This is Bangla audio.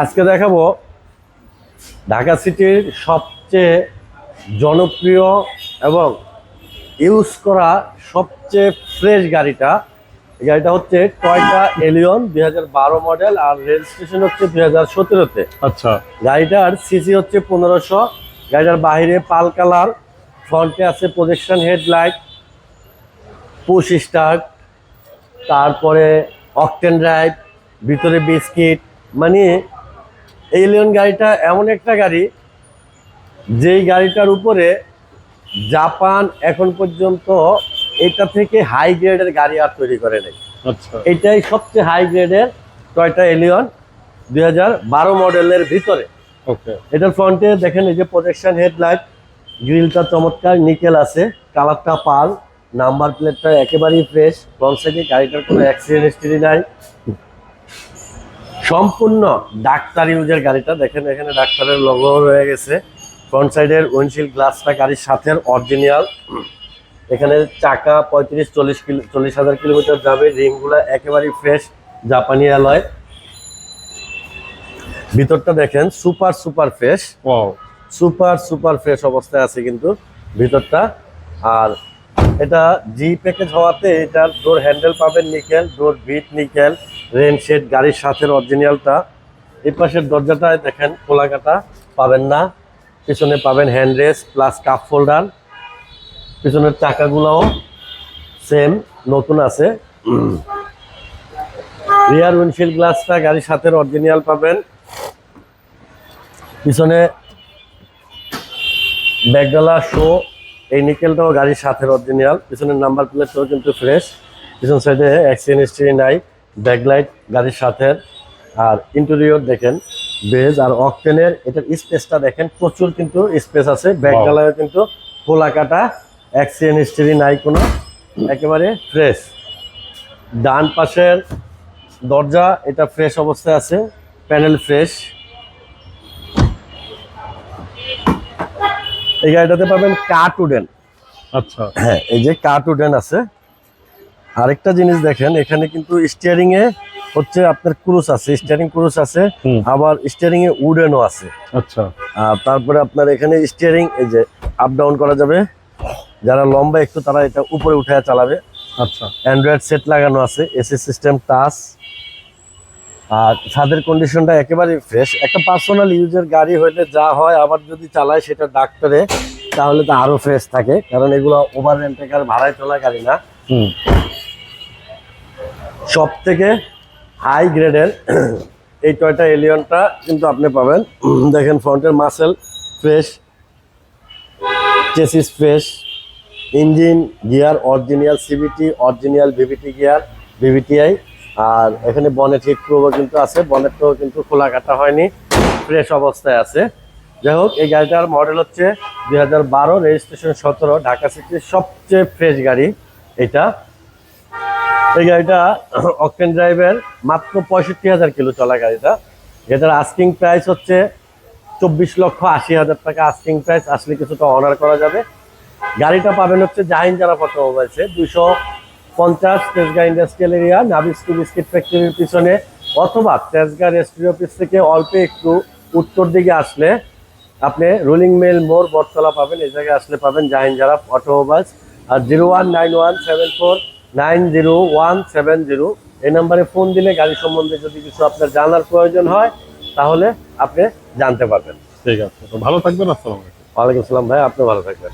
আজকে দেখাবো ঢাকা সিটির সবচেয়ে জনপ্রিয় এবং ইউজ করা সবচেয়ে ফ্রেশ গাড়িটা। এই গাড়িটা হচ্ছে টয়টা এলিয়ন দুই হাজার বারো মডেল আর রেজিস্ট্রেশন হচ্ছে দুই হাজার সতেরোতে। আচ্ছা। গাড়িটার সিসি হচ্ছে পনেরোশো। গাড়িটার বাইরে পাল কালার ফ্রন্টে আছে প্রজেকশন হেডলাইট পুশ স্টার্ট তারপরে অকটেন ড্রাইভ ভিতরে বিস্কিট মানে এলিয়ন গাড়িটা এমন একটা গাড়ি যেই গাড়িটার উপরে জাপান এখন পর্যন্ত এটা থেকে হাই গ্রেডের গাড়ি আর তৈরি করে নেই। আচ্ছা। এটাই সবচেয়ে হাই গ্রেডের টয়টা এলিয়ন দু হাজার বারো মডেলের ভিতরে। ওকে। এটার ফ্রন্টে দেখেন এই যে প্রজেকশন হেডলাইট গ্রিলটা চমৎকার নিকেল আছে কালারটা পাল নাম্বার প্লেটটা একেবারেই ফ্রেশ ফ্রন্ট সাইডে গাড়িটার কোনো অ্যাক্সিডেন্ট হিস্ট্রি নাই। সম্পূর্ণ ডাক্তার ইউজের গাড়িটা। দেখেন এখানে ডাক্তারের লোগো রয়ে গেছে। ফ্রন্ট সাইডের উইন্ডশিল্ড গ্লাসটা গাড়ির সাথে অরিজিনাল এখানে চাকা পঁয়ত্রিশ চল্লিশ কিলো চল্লিশ হাজার কিলোমিটার যাবে। রিংগুলো একেবারেই ফ্রেশ জাপানি অ্যালয়। ভিতরটা দেখেন super super fresh super super fresh অবস্থায় আছে কিন্তু ভিতরটা। আর এটা জি প্যাকেজ হওয়াতে এটার ডোর হ্যান্ডেল পাবেন নিকেল ডোর ভিট নিকেল। রেন শেড, গাড়ির সাথে অরিজিনালটা এই পাশের দরজাটায় দেখেন খোলা কাটা পাবেন না। পিছনে পাবেন hand rest plus cup folder পিছনের চাকাগুলোও সেম নতুন আছে। রিয়ার উইন্ডশিল্ড গ্লাসটা গাড়ির সাথে অরিজিনাল পাবেন। পিছনে ব্যাগডালা শো এই নিকেলটাও গাড়ির সাথে অরিজিনাল পিছনের নাম্বার প্লেটটাও কিন্তু ফ্রেশ পিছন সাইডে অ্যাক্সিডেন্ট হিস্ট্রি নাই ব্যাকলাইট গাড়ির সাথে আর ইন্টেরিয়র দেখেন বেজ আর অকটেনের এটার স্পেসটা দেখেন প্রচুর কিন্তু স্পেস আছে। ব্যাগডালায় কিন্তু খোলা কাটা অ্যাক্সিডেন্ট হিস্ট্রি নাই কোনো একেবারে ফ্রেশ ডান পাশের দরজা এটা ফ্রেশ অবস্থায় আছে প্যানেল ফ্রেশ এই গাড়িটাতে পাবেন কার্টুডেন আচ্ছা। হ্যাঁ এই যে কার্টুডেন আছে আরেকটা জিনিস দেখেন এখানে কিন্তু স্টিয়ারিং এ হচ্ছে আপনার ক্রুশ আছে স্টিয়ারিং ক্রুশ আছে আবার স্টিয়ারিং এ উডেনও আছে। আচ্ছা। আর তারপরে আপনার এখানে স্টিয়ারিং এই যে আপ ডাউন করা যাবে। যারা লম্বা একটু তারা এটা উপরে উঠে চালাবে। আচ্ছা। অ্যান্ড্রয়েড সেট লাগানো আছে এসি সিস্টেম টাচ আর ছাদের কন্ডিশনটা একেবারে ফ্রেশ একটা পার্সোনাল ইউজের গাড়ি হইলে যা হয় আবার যদি চালায় সেটা ডাক্তারে তাহলে তো আরও ফ্রেশ থাকে। কারণ এগুলো ওভার রেন্টেকার ভাড়ায় চলা গাড়ি না। হুম। সব থেকে হাই গ্রেডের এই টয়টা এলিয়নটা কিন্তু আপনি পাবেন। দেখেন ফ্রন্টের muscle fresh chassis fresh engine gear original CVT original VVT gear VVTi আর এখানে বনেট হিট প্রুভও কিন্তু আছে। বনেটটাও কিন্তু খোলা কাটা হয়নি ফ্রেশ অবস্থায় আছে। যাই হোক, এই গাড়িটার মডেল হচ্ছে দুই হাজার বারো রেজিস্ট্রেশন সতেরো, ঢাকা সিটির সবচেয়ে ফ্রেশ গাড়ি এটা। এই গাড়িটা অকটেন ড্রাইভের মাত্র পঁয়ষট্টি হাজার কিলো চলা গাড়িটা। যেটার আস্কিং প্রাইস হচ্ছে চব্বিশ লক্ষ আশি হাজার টাকা। আস্কিং প্রাইস আসলে কিছুটা অনার করা যাবে। গাড়িটা পাবেন হচ্ছে জাহিন যারা অটোমোবাইলসে দুশো পঞ্চাশ Tejgaon industrial area Nabisco biscuit ফ্যাক্টরির পিছনে, অথবা তেজগা রেস্টুরি অফিস থেকে অল্প একটু উত্তর দিকে আসলে আপনি রোলিং মেল মোড় বটতলা পাবেন। এই জায়গায় আসলে পাবেন জাহিন যারা অটোমোবাইলস আর zero one nine one seven four nine zero one seven zero. এই নাম্বারে ফোন দিলে গাড়ি সম্বন্ধে যদি কিছু আপনার জানার প্রয়োজন হয় তাহলে আপনি জানতে পারবেন। ঠিক আছে। তো ভালো থাকবেন আসসালামাইকুম ওয়ালাইকুম আসসালাম ভাই আপনি ভালো থাকবেন।